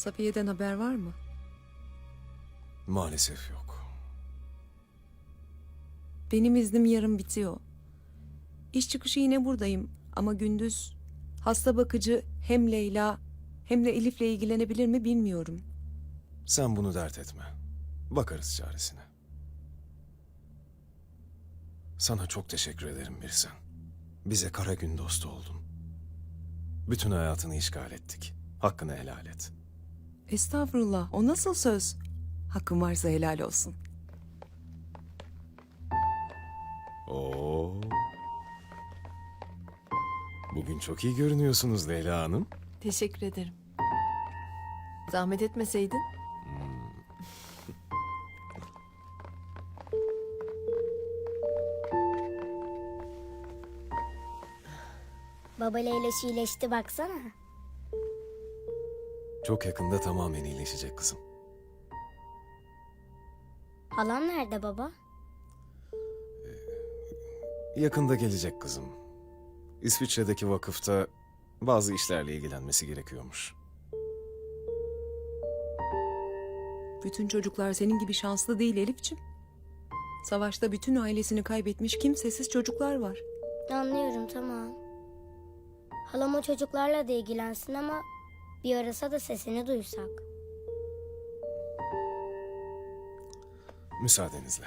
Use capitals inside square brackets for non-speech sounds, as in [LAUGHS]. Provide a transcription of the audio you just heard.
Safiye'den haber var mı? Maalesef yok. Benim iznim yarın bitiyor. İş çıkışı yine buradayım ama gündüz hasta bakıcı hem Leyla hem de Elif'le ilgilenebilir mi bilmiyorum. Sen bunu dert etme. Bakarız çaresine. Sana çok teşekkür ederim Birsen. Bize kara gün dostu oldun. Bütün hayatını işgal ettik. Hakkını helal et. Estağfurullah o nasıl söz? Hakkım varsa helal olsun. Oo. Bugün çok iyi görünüyorsunuz Leyla Hanım. Teşekkür ederim. Zahmet etmeseydin. [LAUGHS] Baba Leyla iyileşti baksana. Çok yakında tamamen iyileşecek kızım. Halam nerede baba? Yakında gelecek kızım. İsviçre'deki vakıfta bazı işlerle ilgilenmesi gerekiyormuş. Bütün çocuklar senin gibi şanslı değil Elif'ciğim. Savaşta bütün ailesini kaybetmiş kimsesiz çocuklar var. Anlıyorum tamam. Halam o çocuklarla da ilgilensin ama bir arasa da sesini duysak. Müsaadenizle.